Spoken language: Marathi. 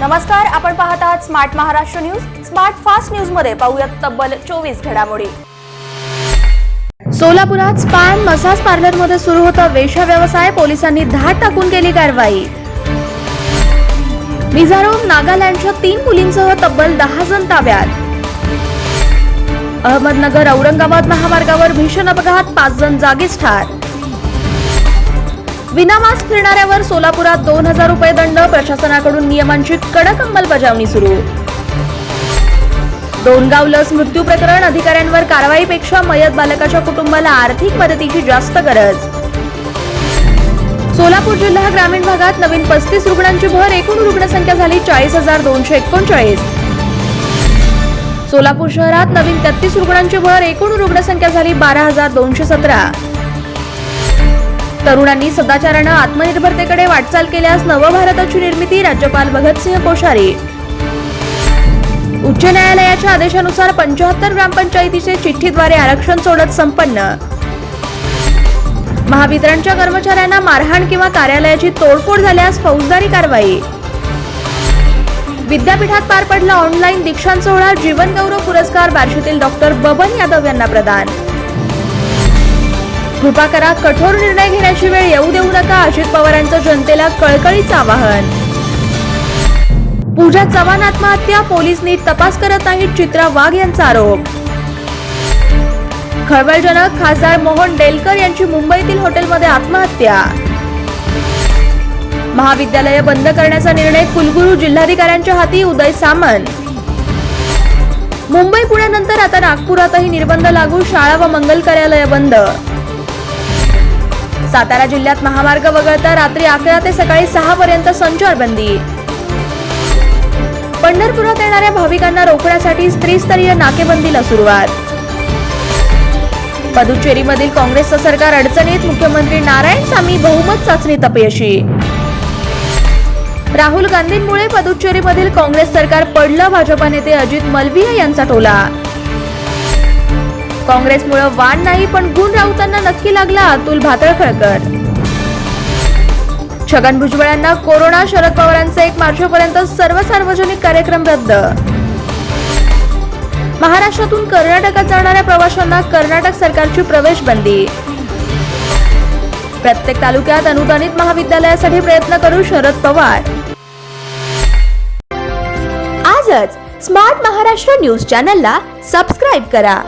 नमस्कार आपण पाहत आहात smart Maharashtra news smart fast न्यूजमध्ये पाहूयात तब्बल चोवीस घडामोडी. सोलापुरात स्पॅन मसाज पार्लरमध्ये सुरू होता वेशा व्यवसाय पोलिसांनी धाड टाकून केली कारवाई. मिझोराम नागालँडच्या तीन मुलींसह तब्बल दहा जण ताब्यात. अहमदनगर औरंगाबाद महामार्गावर भीषण अपघात पाच जण जागीच ठार. विनामास्क फिरणाऱ्यावर सोलापुरात दोन हजार रुपये दंड प्रशासनाकडून नियमांची कडक अंमलबजावणी सुरू. डोनगाव लस मृत्यू प्रकरण अधिकाऱ्यांवर कारवाईपेक्षा मयत बालकाच्या कुटुंबाला आर्थिक मदतीची जास्त गरज. सोलापूर जिल्हा ग्रामीण भागात नवीन पस्तीस रुग्णांची भर एकूण रुग्णसंख्या झाली चाळीस हजार दोनशे एकोणचाळीस. सोलापूर शहरात नवीन तेहतीस रुग्णांची भर एकूण रुग्णसंख्या झाली बारा हजार दोनशे सतरा. तरुणांनी सदाचारानं आत्मनिर्भरतेकडे वाटचाल केल्यास नवभारताची निर्मिती राज्यपाल भगतसिंह कोश्यारी. उच्च न्यायालयाच्या आदेशानुसार पंचाहत्तर ग्रामपंचायतीचे चिठ्ठीद्वारे आरक्षण सोडत संपन्न. महावितरणच्या कर्मचाऱ्यांना मारहाण किंवा कार्यालयाची तोडफोड झाल्यास फौजदारी कारवाई. विद्यापीठात पार पडला ऑनलाईन दीक्षांत सोहळा जीवन गौरव पुरस्कार बार्शीतील डॉक्टर बबन यादव यांना प्रदान. कृपा करा कठोर निर्णय घेण्याची वेळ येऊ देऊ नका अजित पवारांचं जनतेला कळकळीचं आवाहन. पूजा चव्हाण आत्महत्या पोलीस नीट तपास करत नाहीत चित्रा वाघ यांचा आरोप. खळबळजनक खासदार मोहन डेलकर यांची मुंबईतील हॉटेलमध्ये आत्महत्या. महाविद्यालय बंद करण्याचा निर्णय कुलगुरू जिल्हाधिकाऱ्यांच्या हाती उदय सामंत. मुंबई पुण्यानंतर आता नागपुरातही निर्बंध लागू शाळा व मंगल कार्यालय बंद. सातारा जिल्ह्यात महामार्ग वगळता रात्री अकरा ते सकाळी सहा पर्यंत संचारबंदी. पंढरपुरात येणाऱ्या भाविकांना रोखण्यासाठी त्रिस्तरीय नाकेबंदीला सुरुवात. पदुचेरीमधील काँग्रेसचं सरकार अडचणीत मुख्यमंत्री नारायण सामी बहुमत चाचणीत अपयशी राहुल गांधींमुळे पदुचेरीमधील काँग्रेस सरकार पडलं भाजपा नेते अजित मलविया यांचा टोला. काँग्रेसमुळे वाण नाही पण गुण राऊतांना नक्की लागला अतुल भातळखळकर. छगन भुजबळांना कोरोना शरद पवारांचे एक मार्चपर्यंत सर्व सार्वजनिक कार्यक्रम रद्द. महाराष्ट्रातून कर्नाटकात जाणाऱ्या प्रवाशांना कर्नाटक सरकारची प्रवेश बंदी प्रत्येक तालुक्यात अनुदानित महाविद्यालयासाठी प्रयत्न करू शरद पवार. आजच स्मार्ट महाराष्ट्र न्यूज चॅनलला सबस्क्राईब करा.